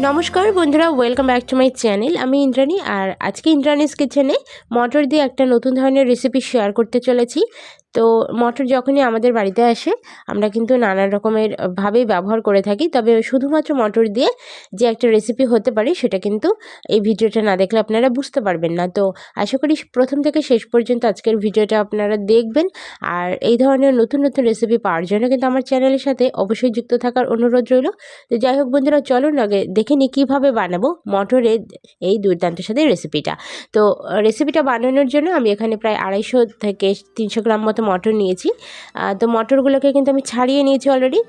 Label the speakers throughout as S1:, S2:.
S1: নমস্কার বন্ধুরা welcome back to my channel আমি ইন্দ্রাণী আর আজকে ইন্দ্রাণীস কিচেনে মটর দিয়ে একটা নতুন ধরনের রেসিপি শেয়ার করতে চলেছি। তো মটর যখনই আমাদের বাড়িতে আসে, আমরা কিন্তু নানা রকমের ভাবেই ব্যবহার করে থাকি। তবে শুধুমাত্র মটর দিয়ে যে একটা রেসিপি হতে পারে, সেটা কিন্তু এই ভিডিওটা না দেখলে আপনারা বুঝতে পারবেন না। তো আশা করি প্রথম থেকে শেষ পর্যন্ত আজকের ভিডিওটা আপনারা দেখবেন। আর এই ধরনের নতুন নতুন রেসিপি পাওয়ার জন্য কিন্তু আমার চ্যানেলের সাথে অবশ্যই যুক্ত থাকার অনুরোধ রইল। তো যাই হোক বন্ধুরা, চলুন আগে দেখে নিই কীভাবে বানাবো মটরের এই দুর্দান্ত সাথে রেসিপিটা তো রেসিপিটা বানানোর জন্য আমি এখানে প্রায় আড়াইশো থেকে তিনশো গ্রাম মতো মটর নিয়েছি। তো মটরগুলোকে কিন্তু আমি ছাড়িয়ে নিয়েছি অলরেডি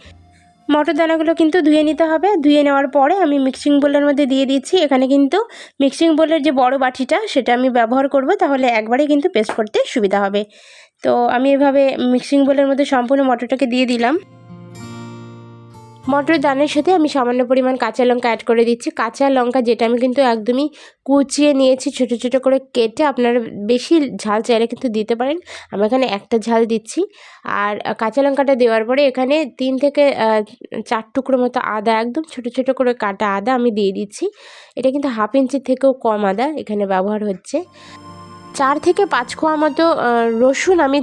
S1: মটর দানাগুলো কিন্তু ধুয়ে নিতে হবে। ধুয়ে নেওয়ার পরে আমি মিক্সিং বোলের মধ্যে দিয়ে দিচ্ছি। এখানে কিন্তু মিক্সিং বোলের যে বড় বাটিটা, সেটা আমি ব্যবহার করব। তাহলে একবারে কিন্তু পেস্ট করতে সুবিধা হবে। তো আমি এভাবে মিক্সিং বোলের মধ্যে সম্পূর্ণ মটরটাকে দিয়ে দিলাম। মটর দানের সাথে আমি সামান্য পরিমাণ কাঁচা লঙ্কা অ্যাড করে দিচ্ছি। কাঁচা লঙ্কা যেটা আমি কিন্তু একদমই কুচিয়ে নিয়েছি, ছোট ছোট করে কেটে আপনারা বেশি ঝাল চাইলে কিন্তু দিতে পারেন। আমি এখানে একটা ঝাল দিচ্ছি। আর কাঁচা লঙ্কাটা দেওয়ার পরে এখানে তিন থেকে চার টুকরো মতো আদা, একদম ছোট ছোট করে কাটা আদা আমি দিয়ে দিচ্ছি। এটা কিন্তু হাফ ইঞ্চির থেকেও কম আদা এখানে ব্যবহার হচ্ছে। চার থেকে পাঁচ খোয়া মতো রসুন আমি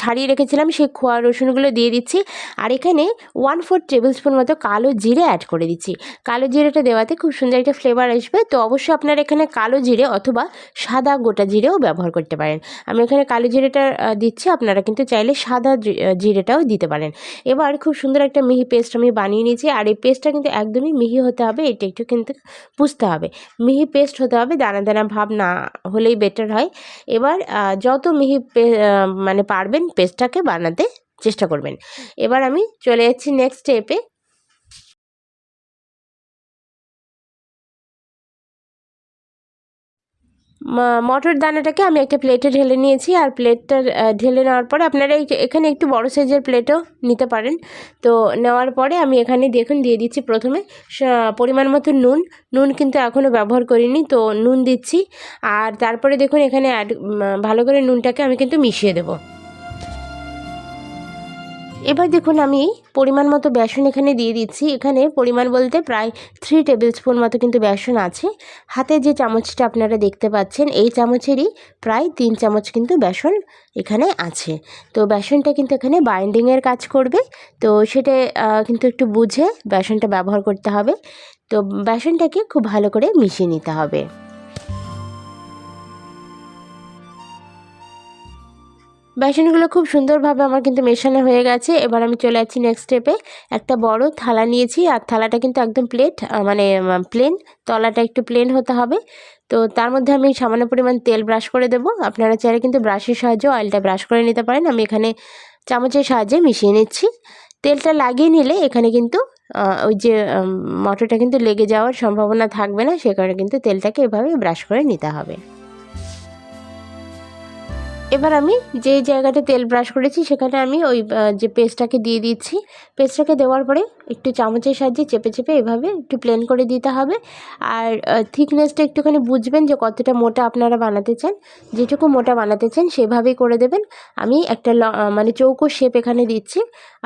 S1: ছাড়িয়ে রেখেছিলাম, সেই খোয়া রসুনগুলো দিয়ে দিচ্ছি। আর এখানে ওয়ান ফোর টেবিল স্পুন মতো কালো জিরে অ্যাড করে দিচ্ছি। কালো জিরেটা দেওয়াতে খুব সুন্দর একটা ফ্লেভার আসবে। তো অবশ্যই আপনারা এখানে কালো জিরে অথবা সাদা গোটা জিরেও ব্যবহার করতে পারেন। আমি এখানে কালো জিরেটা দিচ্ছি, আপনারা কিন্তু চাইলে সাদা জিরেটাও দিতে পারেন। এবার খুব সুন্দর একটা মিহি পেস্ট আমি বানিয়ে নিয়েছি, আর এই পেস্টটা কিন্তু একদমই মিহি হতে হবে, এটা একটু কিন্তু বুঝতে হবে। মিহি পেস্ট হতে হবে, দানা দানা ভাব না হলেই বেটার হয়। এবার যত মিহি মানে পারবেন, পেস্টটাকে বানাতে চেষ্টা করবেন। এবার আমি চলে যাচ্ছি নেক্সট স্টেপে মটর দানাটাকে আমি একটা প্লেটে ঢেলে নিয়েছি আর প্লেটটা ঢেলে নেওয়ার পরে আপনারা এখানে একটু বড় সাইজের প্লেটও নিতে পারেন। তো নেওয়ার পরে আমি এখানে দেখুন দিয়ে দিচ্ছি প্রথমে পরিমাণ মতো নুন। নুন কিন্তু এখনও ব্যবহার করিনি, তো নুন দিচ্ছি। আর তারপরে দেখুন এখানে অ্যাড ভালো করে নুনটাকে আমি কিন্তু মিশিয়ে দেবো। এবার দেখুন আমি পরিমাণ মতো বেসন এখানে দিয়ে দিচ্ছি। এখানে পরিমাণ বলতে প্রায় থ্রি টেবিল স্পুন মতো কিন্তু বেসন আছে। হাতে যে চামচটা আপনারা দেখতে পাচ্ছেন, এই চামচেরই প্রায় তিন চামচ কিন্তু বেসন এখানে আছে। তো বেসনটা কিন্তু এখানে বাইন্ডিংয়ের কাজ করবে। তো সেটা কিন্তু একটু বুঝে বেসনটা ব্যবহার করতে হবে। তো বেসনটাকে খুব ভালো করে মিশিয়ে নিতে হবে। বেসনগুলো খুব সুন্দরভাবে আমার কিন্তু মেশানো হয়ে গেছে। এবার আমি চলে যাচ্ছি নেক্সট স্টেপে একটা বড় থালা নিয়েছি আর থালাটা কিন্তু একদম প্লেট মানে প্লেন তলাটা একটু প্লেন হতে হবে। তো তার মধ্যে আমি সামান্য পরিমাণ তেল ব্রাশ করে দেবো। আপনারা চাইলে কিন্তু ব্রাশের সাহায্যে অয়েলটা ব্রাশ করে নিতে পারেন। আমি এখানে চামচের সাহায্যে মিশিয়ে নিচ্ছি। তেলটা লাগিয়ে নিলে এখানে কিন্তু ওই যে মটরটা কিন্তু লেগে যাওয়ার সম্ভাবনা থাকবে না। সে কারণে কিন্তু তেলটাকে এভাবে ব্রাশ করে নিতে হবে। এবার আমি যে জায়গাটা তেল ব্রাশ করেছি, সেখানে আমি ওই যে পেস্টটাকে দিয়ে দিচ্ছি। পেস্টটাকে দেওয়ার পরে একটু চামচের সাহায্যে চেপে চেপে এভাবে একটু প্লেন করে দিতে হবে। আর থিকনেসটা একটুখানি বুঝবেন যে কতটা মোটা আপনারা বানাতে চান। যেটুকু মোটা বানাতে চান, সেভাবেই করে দেবেন। আমি একটা মানে চৌকো শেপ এখানে দিচ্ছি।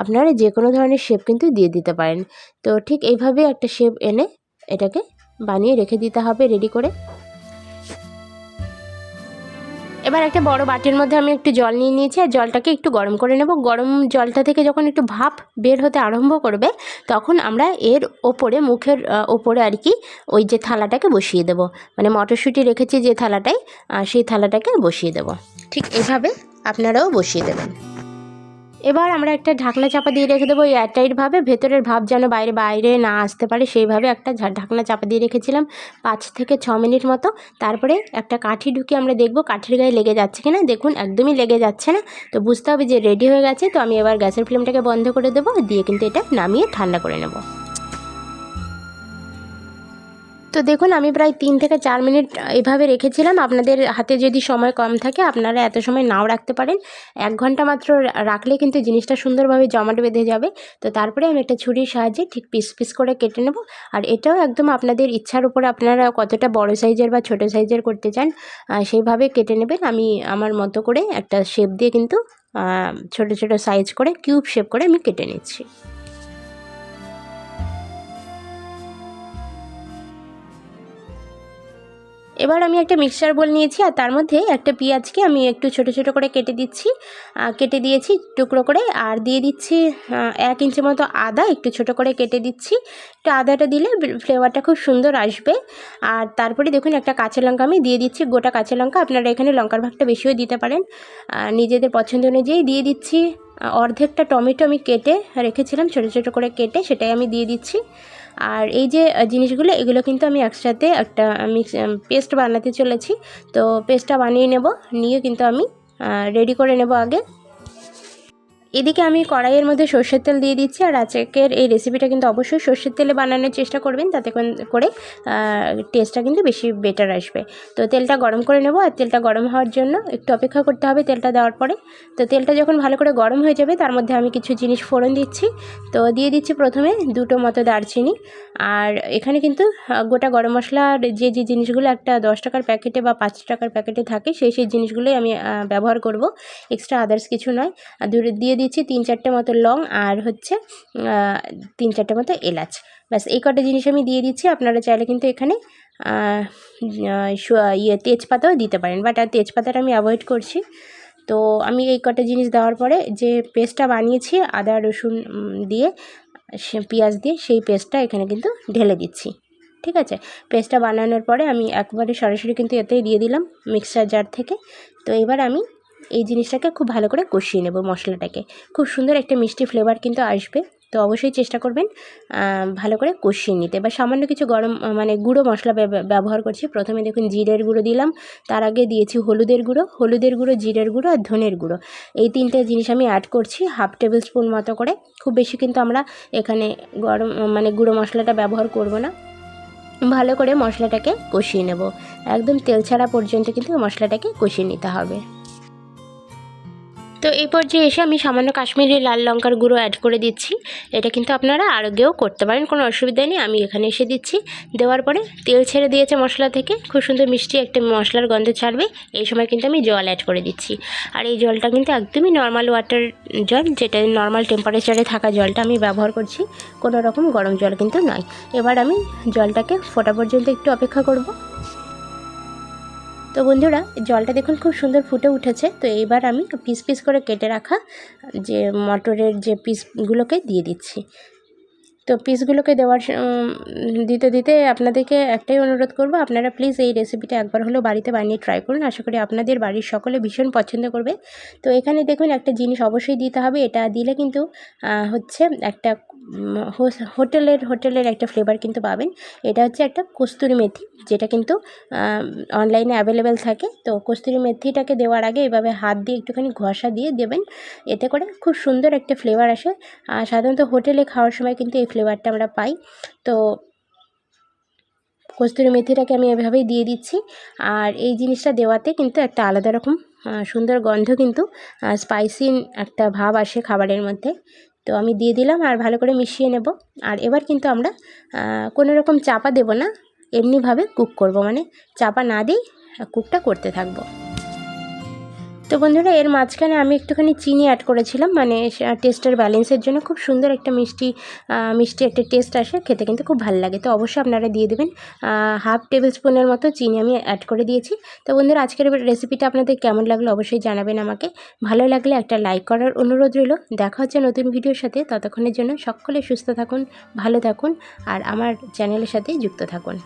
S1: আপনারা যে কোনো ধরনের শেপ কিন্তু দিয়ে দিতে পারেন। তো ঠিক এইভাবে একটা শেপ এনে এটাকে বানিয়ে রেখে দিতে হবে রেডি করে। এবার একটা বড় বাটির মধ্যে আমি একটু জল নিয়ে নিয়েছি, আর জলটাকে একটু গরম করে নেব। গরম জলটা থেকে যখন একটু ভাপ বের হতে আরম্ভ করবে, তখন আমরা এর ওপরে, মুখের ওপরে আর কি ওই যে থালাটাকে বসিয়ে দেব। মানে মটরশুঁটি রেখেছি যে থালাটাই সেই থালাটাকে বসিয়ে দেব। ঠিক এভাবে আপনারাও বসিয়ে দেবেন। এবার আমরা একটা ঢাকনা চাপা দিয়ে রেখে দেবো। এয়ারটাইটভাবে ভেতরের ভাব যেন বাইরে বাইরে না আসতে পারে। সেইভাবে একটা ঢাকনা চাপা দিয়ে রেখেছিলাম পাঁচ থেকে ছ মিনিট মতো। তারপরে একটা কাঠি ঢুকিয়ে আমরা দেখব কাঠির গায়ে লেগে যাচ্ছে কিনা। দেখুন, একদমই লেগে যাচ্ছে না। তো বুঝতে হবে যে রেডি হয়ে গেছে। তো আমি এবার গ্যাসের ফ্লেমটাকে বন্ধ করে দেবো। দিয়ে কিন্তু এটা নামিয়ে ঠান্ডা করে নেব। তো দেখুন, আমি প্রায় তিন থেকে চার মিনিট এভাবে রেখেছিলাম। আপনাদের হাতে যদি সময় কম থাকে, আপনারা এত সময় নাও রাখতে পারেন। এক ঘণ্টা মাত্র রাখলে কিন্তু জিনিসটা সুন্দরভাবে জমাট বেঁধে যাবে। তো তারপরে আমি একটা ছুরির সাহায্যে ঠিক পিস পিস করে কেটে নেব। আর এটাও একদম আপনাদের ইচ্ছার উপরে আপনারা কতটা বড় সাইজের বা ছোট সাইজের করতে চান সেইভাবে কেটে নেবেন। আমি আমার মতো করে একটা শেপ দিয়ে কিন্তু ছোট ছোট সাইজ করে, কিউব শেপ করে আমি কেটে নিচ্ছি। এবার আমি একটা মিক্সচার বোল নিয়েছি আর তার মধ্যে একটা পেঁয়াজকে আমি একটু ছোট ছোট করে কেটে দিচ্ছি। কেটে দিয়েছি টুকরো করে আর দিয়ে দিচ্ছি এক ইঞ্চি মতো আদা একটু ছোট করে কেটে দিচ্ছি। একটু আদাটা দিলে ফ্লেভারটা খুব সুন্দর আসবে। আর তারপরে দেখুন একটা কাঁচা লঙ্কা আমি দিয়ে দিচ্ছি, গোটা কাঁচা লঙ্কা। আপনারা এখানে লঙ্কার ভাগটা বেশিও দিতে পারেন। নিজেদের পছন্দ অনুযায়ী দিয়ে দিচ্ছি। অর্ধেকটা টমেটো আমি কেটে রেখেছিলাম, ছোটো ছোটো করে কেটে সেটাই আমি দিয়ে দিচ্ছি। আর এই যে জিনিসগুলো, এগুলো কিন্তু আমি একসাথে একটা মিক্স পেস্ট বানাতে চলেছি। তো পেস্টটা বানিয়ে নেব, নিয়ে কিন্তু আমি রেডি করে নেব আগে। এদিকে আমি কড়াইয়ের মধ্যে সর্ষের তেল দিয়ে দিচ্ছি, আর আজকের এই রেসিপিটা কিন্তু অবশ্যই সর্ষের তেলে বানানোর চেষ্টা করবেন, তাতে করে টেস্টটা কিন্তু বেশি বেটার আসবে। তো তেলটা গরম করে নেব, আর তেলটা গরম হওয়ার জন্য একটু অপেক্ষা করতে হবে তেলটা দেওয়ার পরে। তো তেলটা যখন ভালো করে গরম হয়ে যাবে, তার মধ্যে আমি কিছু জিনিস ফোড়ন দিচ্ছি। তো দিয়ে দিচ্ছি প্রথমে দুটো মতো দারচিনি, আর এখানে কিন্তু গোটা গরম মশলার যে যে জিনিসগুলো একটা দশ টাকার প্যাকেটে বা পাঁচ টাকার প্যাকেটে থাকে, সেই সেই জিনিসগুলোই আমি ব্যবহার করব এক্সট্রা আদার্স কিছু নয়। আর দিয়ে দিচ্ছি তিন চারটে মতো লং আর হচ্ছে তিন চারটে মতো এলাচ। ব্যাস, এই কটা জিনিস আমি দিয়ে দিচ্ছি। আপনারা চাইলে কিন্তু এখানে ইয়ে তেজপাতাও দিতে পারেন। বাট আর তেজপাতাটা আমি অ্যাভয়েড করছি। তো আমি এই কটা জিনিস দেওয়ার পরে যে পেস্টটা বানিয়েছি, আদা, রসুন দিয়ে, সে পেঁয়াজ দিয়ে, সেই পেস্টটা এখানে কিন্তু ঢেলে দিচ্ছি। ঠিক আছে? পেস্টটা বানানোর পরে আমি একবারে সরাসরি কিন্তু এতেই দিয়ে দিলাম মিক্সার জার থেকে। তো এবার আমি এই জিনিসটাকে খুব ভালো করে কষিয়ে নেব মশলাটাকে। খুব সুন্দর একটা মিষ্টি ফ্লেভার কিন্তু আসবে। তো অবশ্যই চেষ্টা করবেন ভালো করে কষিয়ে নিতে। বা সামান্য কিছু গরম মানে গুঁড়ো মশলা ব্যব- ব্যবহার করছি। প্রথমে দেখুন জিরের গুঁড়ো দিলাম। তার আগে দিয়েছি হলুদের গুঁড়ো। হলুদের গুঁড়ো, জিরের গুঁড়ো আর ধনের গুঁড়ো। এই তিনটে জিনিস আমি অ্যাড করছি হাফ টেবিল স্পুন মতো করে। খুব বেশি কিন্তু আমরা এখানে গরম মানে গুঁড়ো মশলাটা ব্যবহার করব না। ভালো করে মশলাটাকে কষিয়ে নেব। একদম তেল ছাড়া পর্যন্ত কিন্তু মশলাটাকে কষিয়ে নিতে হবে। তো এই পর্যায়ে এসে আমি সামান্য কাশ্মীরি লাল লঙ্কার গুঁড়ো অ্যাড করে দিচ্ছি। এটা কিন্তু আপনারা আরোগ্যও করতে পারেন, কোনো অসুবিধা নেই। আমি এখানে এসে দিচ্ছি। দেওয়ার পরে তেল ছেড়ে দিয়েছে মশলা থেকে। খুব সুন্দর মিষ্টি একটা মশলার গন্ধ ছাড়বে। এই সময় কিন্তু আমি জল অ্যাড করে দিচ্ছি। আর এই জলটা কিন্তু একদমই নর্মাল ওয়াটার জল, যেটা নর্মাল টেম্পারেচারে থাকা জলটা আমি ব্যবহার করছি। কোনো রকম গরম জল কিন্তু নয়। এবার আমি জলটাকে ফোটা পর্যন্ত একটু অপেক্ষা করব। তো বন্ধুরা, জলটা দেখুন খুব সুন্দর ফুটে উঠেছে। তো এইবার আমি পিস পিস করে কেটে রাখা যে মটরের যে পিসগুলোকে দিয়ে দিচ্ছি। তো পিসগুলোকে দেওয়ার দিতে দিতে আপনাদেরকে একটাই অনুরোধ করব, আপনারা প্লিজ এই রেসিপিটা একবার হলেও বাড়িতে বানিয়ে ট্রাই করুন। আশা করি আপনাদের বাড়ির সকলে ভীষণ পছন্দ করবে। তো এখানে দেখুন একটা জিনিস অবশ্যই দিতে হবে। এটা দিলে কিন্তু হচ্ছে একটা হোটেলের হোটেলের একটা ফ্লেভার কিন্তু পাবেন। এটা হচ্ছে একটা কস্তুরি মেথি, যেটা কিন্তু অনলাইনে অ্যাভেলেবেল থাকে। তো কস্তুরি মেথিটাকে দেওয়ার আগে এভাবে হাত দিয়ে একটুখানি ঘষা দিয়ে দেবেন। এতে করে খুব সুন্দর একটা ফ্লেভার আসে। আর সাধারণত হোটেলে খাওয়ার সময় কিন্তু এই ফ্লেভারটা আমরা পাই। তো কস্তুরি মেথিটাকে আমি এভাবেই দিয়ে দিচ্ছি। আর এই জিনিসটা দেওয়াতে কিন্তু একটা আলাদা রকম সুন্দর গন্ধ কিন্তু স্পাইসি একটা ভাব আসে খাবারের মধ্যে। তো আমি দিয়ে দিলাম আর ভালো করে মিশিয়ে নেব। আর এবার কিন্তু আমরা কোনো রকম চাপা দেব না। এমনিভাবে কুক করব মানে চাপা না দিই কুকটা করতে থাকব। তো বন্ধুরা, এর মাঝখানে আমি একটুখানি চিনি অ্যাড করেছিলাম। মানে টেস্টের ব্যালেন্সের জন্য খুব সুন্দর একটা মিষ্টি মিষ্টি একটা টেস্ট আসে। খেতে কিন্তু খুব ভালো লাগে। তো অবশ্যই আপনারা দিয়ে দেবেন। হাফ টেবিল স্পুনের মতো চিনি আমি অ্যাড করে দিয়েছি। তো বন্ধুরা, আজকের রেসিপিটা আপনাদের কেমন লাগল অবশ্যই জানাবেন আমাকে। ভালো লাগলে একটা লাইক করার অনুরোধ রইল। দেখা হচ্ছে নতুন ভিডিওর সাথে। ততক্ষণের জন্য সকলে সুস্থ থাকুন, ভালো থাকুন, আর আমার চ্যানেলের সাথে যুক্ত থাকুন।